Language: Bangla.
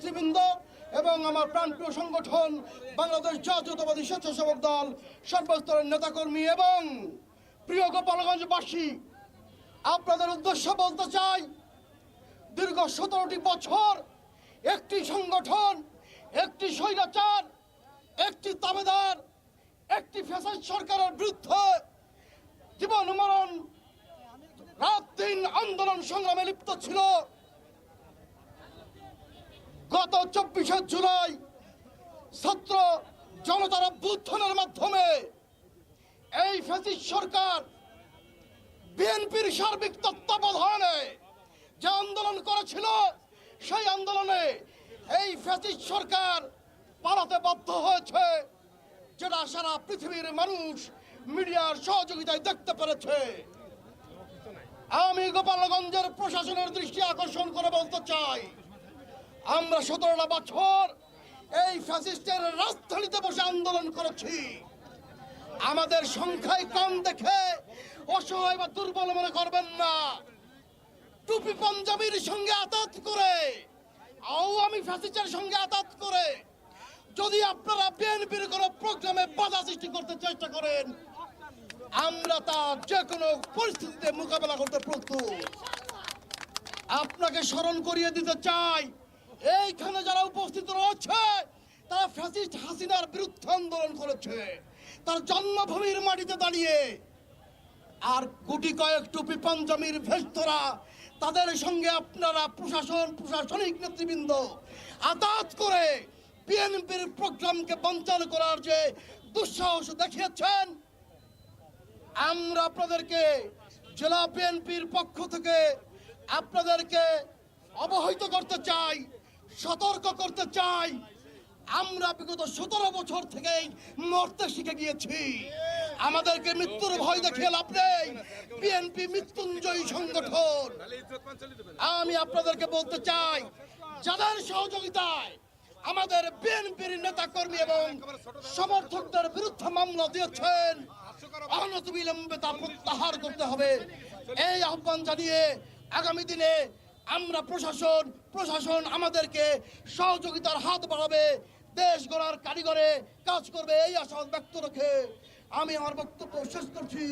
নেতৃবৃন্দ এবং আমার প্রাণপ্রিয় সংগঠন বাংলাদেশ জাতীয়তাবাদী স্বেচ্ছাসেবক দল, সর্বস্তরের নেতাকর্মী এবং প্রিয় গোপালগঞ্জবাসী, আপনাদের উদ্দেশ্য বলতে চাই, দীর্ঘ সতেরোটি বছর একটি সংগঠন, একটি স্বৈরাচার, একটি তাবেদার, একটি ফ্যাসিস্ট সরকারের বিরুদ্ধে জীবন মরণ, রাত দিন আন্দোলন সংগ্রামে লিপ্ত ছিল। গত চব্বিশে জুলাই ছাত্র জনতার অভ্যুত্থানের মাধ্যমে এই ফ্যাসিস্ট সরকার বিএনপির সার্বিক তত্ত্বাবধানে যে আন্দোলন করেছিল, সেই আন্দোলনে এই ফ্যাসিস্ট সরকার পালাতে বাধ্য হয়েছে, যেটা সারা পৃথিবীর মানুষ মিডিয়ার সহযোগিতায় দেখতে পেরেছে। আমি গোপালগঞ্জের প্রশাসনের দৃষ্টি আকর্ষণ করে বলতে চাই আমরা সতেরোটা বছর এই ফ্যাসিস্টের রাজধানীতে বসে আন্দোলন করেছি। আমাদের সংখ্যায় কম দেখে অসহায় বা দুর্বল মনে করবেন না। টুপি পাঞ্জাবির সঙ্গে আতাত করে, আওয়ামী ফ্যাসিস্টের সঙ্গে আতাত করে, যদি আপনারা বিএনপির কোনো প্রোগ্রামে বাধা সৃষ্টি করতে চেষ্টা করেন, আমরা তা যে কোনো পরিস্থিতিতে মোকাবেলা করতে প্রস্তুত। আপনাকে স্মরণ করিয়ে দিতে চাই এইখানে যারা উপস্থিত রয়েছে, তারা ফ্যাসিস্ট হাসিনার বিরুদ্ধে আন্দোলন করেছে। তার জন্মভূমির মাটিতে দাঁড়িয়ে আর গুটি কয়েক টুপি পঞ্চমীর ভেস্তরা তাদের সঙ্গে আপনারা প্রশাসন, প্রশাসনিক নেতৃবৃন্দ আতাত করে বিএনপির প্রোগ্রামকে বঞ্চন করার যে দুঃসাহস দেখিয়েছেন, আমরা আপনাদেরকে জেলা বিএনপির পক্ষ থেকে আপনাদেরকে অবহিত করতে চাই। সতর্ক করতে চাই। আমরা বিগত সতেরো বছর থেকেই মরতে শিখে গিয়েছি। আমাদেরকে মৃত্যুর ভয় দেখিয়ে লাভ নেই। বিএনপি মৃত্যুঞ্জয়ী সংগঠন। আমি আপনাদেরকে বলতে চাই, যাদের সহযোগিতায় আমাদের বিএনপির নেতা কর্মী এবং সমর্থকদের বিরুদ্ধে মামলা দিয়েছেন, অনতিবিলম্বে তা প্রত্যাহার করতে হবে। এই আহ্বান জানিয়ে আগামী দিনে আমরা প্রশাসন প্রশাসন আমাদেরকে সহযোগিতার হাত বাড়াবে, দেশ গড়ার কারিগরে কাজ করবে, এই আশা ব্যক্ত রেখে আমি আমার বক্তব্য শেষ করছি।